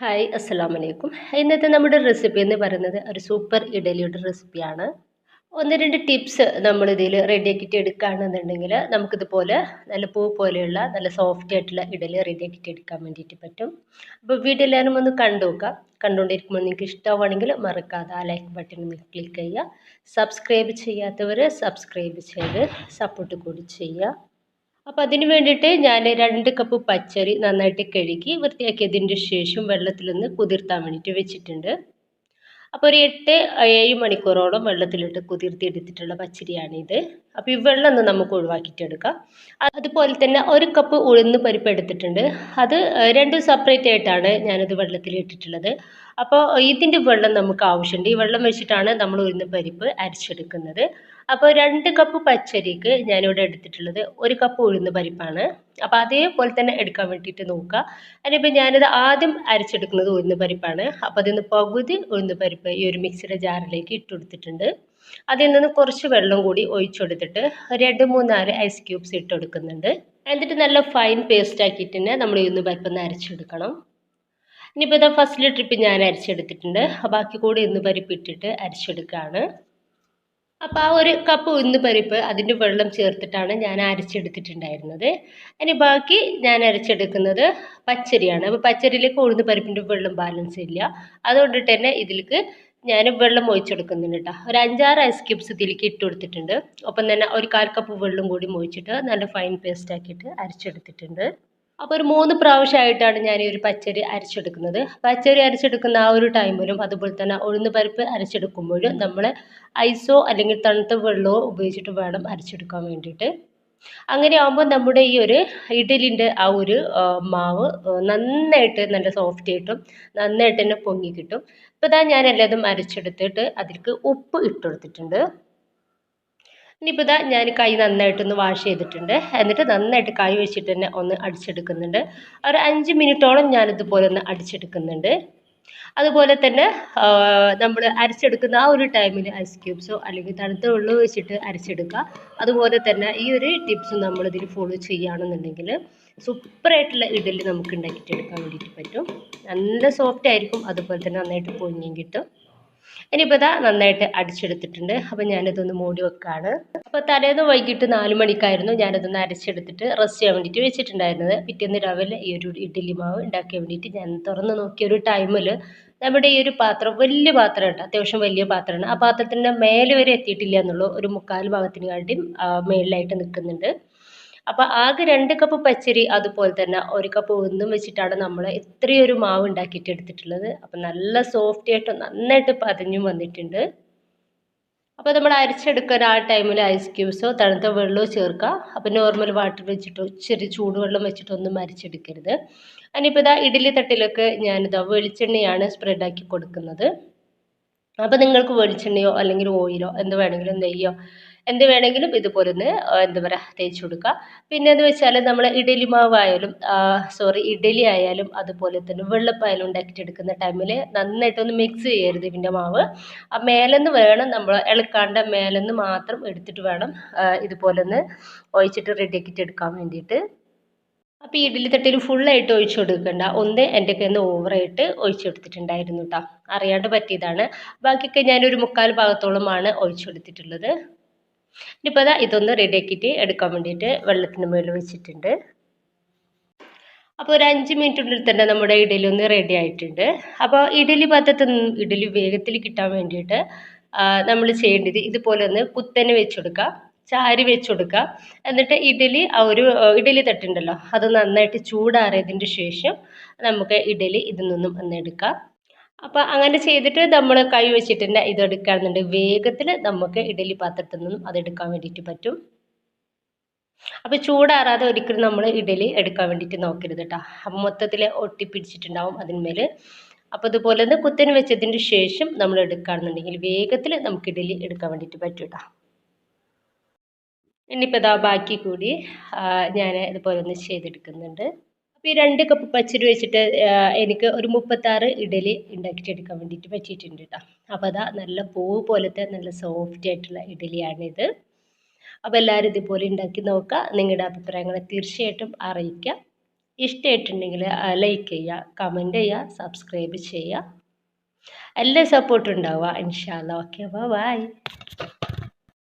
Hi അസ്സാം വലൈക്കും ഇന്നത്തെ നമ്മുടെ റെസിപ്പി എന്ന് പറയുന്നത് ഒരു സൂപ്പർ ഇഡലിയുടെ റെസിപ്പിയാണ് ഒന്ന് രണ്ട് ടിപ്സ് നമ്മളിതിൽ റെഡിയാക്കിയിട്ട് എടുക്കുകയാണെന്നുണ്ടെങ്കിൽ നമുക്കിതുപോലെ നല്ല പൂ പോലെയുള്ള നല്ല സോഫ്റ്റ് ആയിട്ടുള്ള ഇഡലി റെഡിയാക്കിയിട്ട് എടുക്കാൻ വേണ്ടിയിട്ട് പറ്റും. അപ്പോൾ വീഡിയോ എല്ലാവരും ഒന്ന് കണ്ടു നോക്കാം കണ്ടുകൊണ്ടിരിക്കുമ്പോൾ നിങ്ങൾക്ക് ഇഷ്ടമാണെങ്കിൽ മറക്കാതെ ആ ലൈക്ക് ബട്ടൺ ക്ലിക്ക് ചെയ്യുക. സബ്സ്ക്രൈബ് ചെയ്യാത്തവർ സബ്സ്ക്രൈബ് ചെയ്ത് സപ്പോർട്ട് കൂടി ചെയ്യുക. അപ്പോൾ അതിന് വേണ്ടിയിട്ട് ഞാൻ രണ്ട് കപ്പ് പച്ചരി നന്നായിട്ട് കഴുകി വൃത്തിയാക്കിയതിന്റെ ശേഷം വെള്ളത്തിലൊന്ന് കുതിർത്താൻ വേണ്ടിയിട്ട് വെച്ചിട്ടുണ്ട്. അപ്പോൾ ഒരു എട്ട് ഏഴ് മണിക്കൂറോളം വെള്ളത്തിലിട്ട് കുതിർത്തിയെടുത്തിട്ടുള്ള പച്ചരിയാണിത്. അപ്പോൾ ഈ വെള്ളം ഒന്ന് നമുക്ക് ഒഴിവാക്കിയിട്ടെടുക്കാം. അതുപോലെ തന്നെ ഒരു കപ്പ് ഉഴുന്ന് പരിപ്പ് എടുത്തിട്ടുണ്ട്. അത് രണ്ടും സെപ്പറേറ്റ് ആയിട്ടാണ് ഞാനത് വെള്ളത്തിൽ ഇട്ടിട്ടുള്ളത്. അപ്പോൾ ഇതിന്റെ വെള്ളം നമുക്ക് ആവശ്യമുണ്ട്. ഈ വെള്ളം വെച്ചിട്ടാണ് നമ്മൾ ഉഴുന്ന് പരിപ്പ് അരച്ചെടുക്കുന്നത്. അപ്പോൾ രണ്ട് കപ്പ് പച്ചരിക്ക് ഞാനിവിടെ എടുത്തിട്ടുള്ളത് ഒരു കപ്പ് ഉഴുന്ന് പരിപ്പാണ്. അപ്പോൾ അതേപോലെ തന്നെ എടുക്കാൻ വേണ്ടിയിട്ട് നോക്കുക അതിനിപ്പോൾ ഞാനിത് ആദ്യം അരച്ചെടുക്കുന്നത് ഉഴുന്ന് പരിപ്പാണ്. അപ്പോൾ അതിൽ നിന്ന് പകുതി ഉഴുന്ന് പരിപ്പ് ഈ ഒരു മിക്സിയുടെ ജാറിലേക്ക് ഇട്ട് കൊടുത്തിട്ടുണ്ട് അതിൽ നിന്ന് കുറച്ച് വെള്ളം കൂടി ഒഴിച്ചെടുത്തിട്ട് രണ്ട് മൂന്നാൽ ഐസ് ക്യൂബ്സ് ഇട്ട് കൊടുക്കുന്നുണ്ട് എന്നിട്ട് നല്ല ഫൈൻ പേസ്റ്റ് ആക്കിയിട്ട് തന്നെ നമ്മൾ ഇന്ന് പരിപ്പൊന്ന് അരച്ചെടുക്കണം. ഇനിയിപ്പോൾ ഇതാ ഫസ്റ്റിലെ ട്രിപ്പ് ഞാൻ അരച്ചെടുത്തിട്ടുണ്ട്. ബാക്കി കൂടി ഇന്ന് പരിപ്പ് ഇട്ടിട്ട് അരച്ചെടുക്കുകയാണ് അപ്പോൾ ആ ഒരു കപ്പ് ഇന്ന് പരിപ്പ് അതിന്റെ വെള്ളം ചേർത്തിട്ടാണ് ഞാൻ അരച്ചെടുത്തിട്ടുണ്ടായിരുന്നത്. ഇനി ബാക്കി ഞാൻ അരച്ചെടുക്കുന്നത് പച്ചരിയാണ്. അപ്പോൾ പച്ചരിയിലേക്ക് ഉഴുന്ന് പരിപ്പിന്റെ വെള്ളം ബാലൻസ് ഇല്ല. അതുകൊണ്ടിട്ട് തന്നെ ഇതിലേക്ക് ഞാൻ വെള്ളം ഒഴിച്ചെടുക്കുന്നുണ്ട് കേട്ടോ. ഒരു അഞ്ചാറ് ഐസ് ക്യൂബ്സ് ഇതിലേക്ക് ഇട്ട് കൊടുത്തിട്ടുണ്ട്. ഒപ്പം തന്നെ ഒരു കാൽ കപ്പ് വെള്ളം കൂടി ഒഴിച്ചിട്ട് നല്ല ഫൈൻ പേസ്റ്റ് ആക്കിയിട്ട് അരച്ചെടുത്തിട്ടുണ്ട്. അപ്പോൾ ഒരു മൂന്ന് പ്രാവശ്യമായിട്ടാണ് ഞാൻ ഈ ഒരു പച്ചരി അരച്ചെടുക്കുന്നത്. പച്ചരി അരച്ചെടുക്കുന്ന ആ ഒരു ടൈമിലും അതുപോലെ തന്നെ ഉഴുന്ന് പരിപ്പ് അരച്ചെടുക്കുമ്പോഴും നമ്മൾ ഐസോ അല്ലെങ്കിൽ തണുത്ത വെള്ളമോ ഉപയോഗിച്ചിട്ട് വേണം അരച്ചെടുക്കാൻ വേണ്ടിയിട്ട്. അങ്ങനെ ആകുമ്പോൾ നമ്മുടെ ഈ ഒരു ഇഡലിന്റെ ആ ഒരു മാവ് നന്നായിട്ട് നല്ല സോഫ്റ്റ് ആയിട്ടും നന്നായിട്ട് തന്നെ പൊങ്ങി കിട്ടും. ഇപ്പോൾ ഇതാ ഞാൻ എല്ലാതും അരച്ചെടുത്തിട്ട് അതിലേക്ക് ഉപ്പ് ഇട്ട് കൊടുത്തിട്ടുണ്ട്. ഇനിയിപ്പോൾ ഇതാ ഞാൻ കൈ നന്നായിട്ടൊന്ന് വാഷ് ചെയ്തിട്ടുണ്ട്. എന്നിട്ട് നന്നായിട്ട് കൈ വെച്ചിട്ട് തന്നെ ഒന്ന് അടിച്ചെടുക്കുന്നുണ്ട്. ഒരു അഞ്ച് മിനിറ്റോളം ഞാനിതുപോലെ ഒന്ന് അടിച്ചെടുക്കുന്നുണ്ട്. അതുപോലെ തന്നെ നമ്മൾ അരച്ചെടുക്കുന്ന ആ ഒരു ടൈമിൽ ഐസ് ക്യൂബ്സോ അല്ലെങ്കിൽ തണുത്ത വെള്ളം വെച്ചിട്ട് അരച്ചെടുക്കുക. അതുപോലെ തന്നെ ഈ ഒരു ടിപ്സ് നമ്മളിതിൽ ഫോളോ ചെയ്യുകയാണെന്നുണ്ടെങ്കിൽ സൂപ്പറായിട്ടുള്ള ഇഡലി നമുക്ക് ഉണ്ടാക്കിയിട്ടെടുക്കാൻ വേണ്ടിയിട്ട് പറ്റും. നല്ല സോഫ്റ്റ് ആയിരിക്കും അതുപോലെ തന്നെ നന്നായിട്ട് പൊങ്ങിയും കിട്ടും. ഇനിയിപ്പോൾ ഇതാ നന്നായിട്ട് അടിച്ചെടുത്തിട്ടുണ്ട്. അപ്പോൾ ഞാനിതൊന്ന് മൂടി വെക്കുകയാണ് അപ്പോൾ തലേന്ന് വൈകിട്ട് നാല് മണിക്കായിരുന്നു ഞാനിതൊന്ന് അരച്ചെടുത്തിട്ട് റെസ്റ്റ് ചെയ്യാൻ വേണ്ടിയിട്ട് വെച്ചിട്ടുണ്ടായിരുന്നത്. പിറ്റേന്ന് രാവിലെ ഈ ഒരു ഇഡ്ഡലി മാവ് ഉണ്ടാക്കാൻ വേണ്ടിയിട്ട് ഞാൻ തുറന്ന് നോക്കിയ ഒരു ടൈമിൽ നമ്മുടെ ഈ ഒരു പാത്രം വലിയ പാത്രമുണ്ട്. അത്യാവശ്യം വലിയ പാത്രമാണ്. ആ പാത്രത്തിന്റെ മേലെ വരെ എത്തിയിട്ടില്ല എന്നുള്ളൂ ഒരു മുക്കാൽ ഭാഗത്തിന് കാട്ടിയും മേളിലായിട്ട് നിൽക്കുന്നുണ്ട്. അപ്പോൾ ആകെ രണ്ട് കപ്പ് പച്ചരി അതുപോലെ തന്നെ ഒരു കപ്പ് ഉഴുന്നും വെച്ചിട്ടാണ് നമ്മൾ ഇത്രയൊരു മാവ് ഉണ്ടാക്കിയിട്ട് എടുത്തിട്ടുള്ളത്. അപ്പോൾ നല്ല സോഫ്റ്റ് ആയിട്ട് നന്നായിട്ട് പതിഞ്ഞു വന്നിട്ടുണ്ട്. അപ്പോൾ നമ്മൾ അരച്ചെടുക്കാൻ ആ ടൈമിൽ ഐസ് ക്യൂബ്സോ തണുത്ത വെള്ളമോ ചേർക്കുക. അപ്പോൾ നോർമൽ വാട്ടർ വെച്ചിട്ടോ ചെറിയ ചൂടുവെള്ളം വെച്ചിട്ടൊന്നും അരച്ചെടുക്കരുത്. അതിനിപ്പോ ഇതാ ഇഡ്ഡലി തട്ടിലൊക്കെ ഞാനിതാ വെളിച്ചെണ്ണയാണ് സ്പ്രെഡാക്കി കൊടുക്കുന്നത്. അപ്പോൾ നിങ്ങൾക്ക് വെളിച്ചെണ്ണയോ അല്ലെങ്കിൽ ഓയിലോ എന്ത് വേണമെങ്കിലും നെയ്യോ എന്ത് വേണമെങ്കിലും ഇതുപോലെ ഒന്ന് എന്താ പറയുക തേച്ച് കൊടുക്കുക പിന്നെ എന്ന് വെച്ചാൽ നമ്മൾ ഇഡലി മാവായാലും സോറി ഇഡലി ആയാലും അതുപോലെ തന്നെ വെള്ളപ്പായാലും ഉണ്ടാക്കിയിട്ടെടുക്കുന്ന ടൈമിൽ നന്നായിട്ടൊന്ന് മിക്സ് ചെയ്യരുത് ഇതിന്റെ മാവ്. ആ മേലെന്ന് വേണം നമ്മൾ ഇളക്കാണ്ട് മേലെന്ന് മാത്രം എടുത്തിട്ട് വേണം ഇതുപോലെ ഒന്ന് ഒഴിച്ചിട്ട് റെഡിയാക്കിയിട്ട് എടുക്കാൻ വേണ്ടിയിട്ട്. അപ്പോൾ ഈ ഇഡ്ഡലി തട്ടിൽ ഫുള്ളായിട്ട് ഒഴിച്ചു കൊടുക്കണ്ട. ഒന്ന് എന്റെ കയ്യിൽ നിന്ന് ഓവറായിട്ട് ഒഴിച്ചു കൊടുത്തിട്ടുണ്ടായിരുന്നു കേട്ടോ അറിയാണ്ട് പറ്റിയതാണ്. ബാക്കിയൊക്കെ ഞാനൊരു മുക്കാൽ ഭാഗത്തോളമാണ് ഒഴിച്ചു കൊടുത്തിട്ടുള്ളത്. ഇനിയിപ്പോൾ അതാ ഇതൊന്ന് റെഡിയാക്കിയിട്ട് എടുക്കാൻ വേണ്ടിയിട്ട് വെള്ളത്തിന് മുകളിൽ വെച്ചിട്ടുണ്ട്. അപ്പോൾ ഒരു അഞ്ച് മിനിറ്റിനുള്ളിൽ തന്നെ നമ്മുടെ ഇഡലി ഒന്ന് റെഡി ആയിട്ടുണ്ട്. അപ്പോൾ ഇഡലി പാത്രത്തിൽ ഇഡലി വേഗത്തിൽ കിട്ടാൻ വേണ്ടിയിട്ട് നമ്മൾ ചെയ്യേണ്ടത് ഇതുപോലെ ഒന്ന് കുത്തനെ വെച്ച് കൊടുക്കുക ചാരി വെച്ച് കൊടുക്കുക എന്നിട്ട് ഇഡലി ആ ഒരു ഇഡലി തട്ടുണ്ടല്ലോ അത് നന്നായിട്ട് ചൂടാറിയതിന്റെ ശേഷം നമുക്ക് ഇഡലി ഇതിൽ നിന്നും ഒന്ന് എടുക്കാം. അപ്പോൾ അങ്ങനെ ചെയ്തിട്ട് നമ്മൾ കൈ വെച്ചിട്ട് തന്നെ ഇത് എടുക്കുകയാണെന്നുണ്ടെങ്കിൽ വേഗത്തിൽ നമുക്ക് ഇഡലി പാത്രത്തിൽ നിന്നും അത് എടുക്കാൻ വേണ്ടിയിട്ട് പറ്റും. അപ്പോൾ ചൂടാറാതെ ഒരിക്കലും നമ്മൾ ഇഡലി എടുക്കാൻ വേണ്ടിയിട്ട് നോക്കരുത് കേട്ടോ അപ്പം മൊത്തത്തിൽ ഒട്ടിപ്പിടിച്ചിട്ടുണ്ടാവും അതിന്മേൽ അപ്പോൾ ഇതുപോലെ തന്നെ കുത്തന് വെച്ചതിന് ശേഷം നമ്മൾ എടുക്കുകയാണെന്നുണ്ടെങ്കിൽ വേഗത്തിൽ നമുക്ക് ഇഡലി എടുക്കാൻ വേണ്ടിയിട്ട് പറ്റും കേട്ടോ ഇനിയിപ്പോൾ ഇതാ ബാക്കി കൂടി ഞാൻ ഇതുപോലെ ഒന്ന് ചെയ്തെടുക്കുന്നുണ്ട്. ഈ രണ്ട് കപ്പ് പച്ചരി വെച്ചിട്ട് എനിക്ക് ഒരു മുപ്പത്താറ് ഇഡലി ഉണ്ടാക്കിയിട്ടെടുക്കാൻ വേണ്ടിയിട്ട് പറ്റിയിട്ടുണ്ട് കേട്ടോ അപ്പോൾ അതാ നല്ല പൂവ് പോലത്തെ നല്ല സോഫ്റ്റ് ആയിട്ടുള്ള ഇഡലിയാണിത്. അപ്പോൾ എല്ലാവരും ഇതുപോലെ ഉണ്ടാക്കി നോക്കുക. നിങ്ങളുടെ അഭിപ്രായങ്ങൾ തീർച്ചയായിട്ടും അറിയിക്കുക. ഇഷ്ടമായിട്ടുണ്ടെങ്കിൽ ലൈക്ക് ചെയ്യുക കമന്റ് ചെയ്യുക സബ്സ്ക്രൈബ് ചെയ്യുക. എല്ലാ സപ്പോർട്ടും ഉണ്ടാവുക ഇൻഷാല്ല ഓക്കെ ബൈ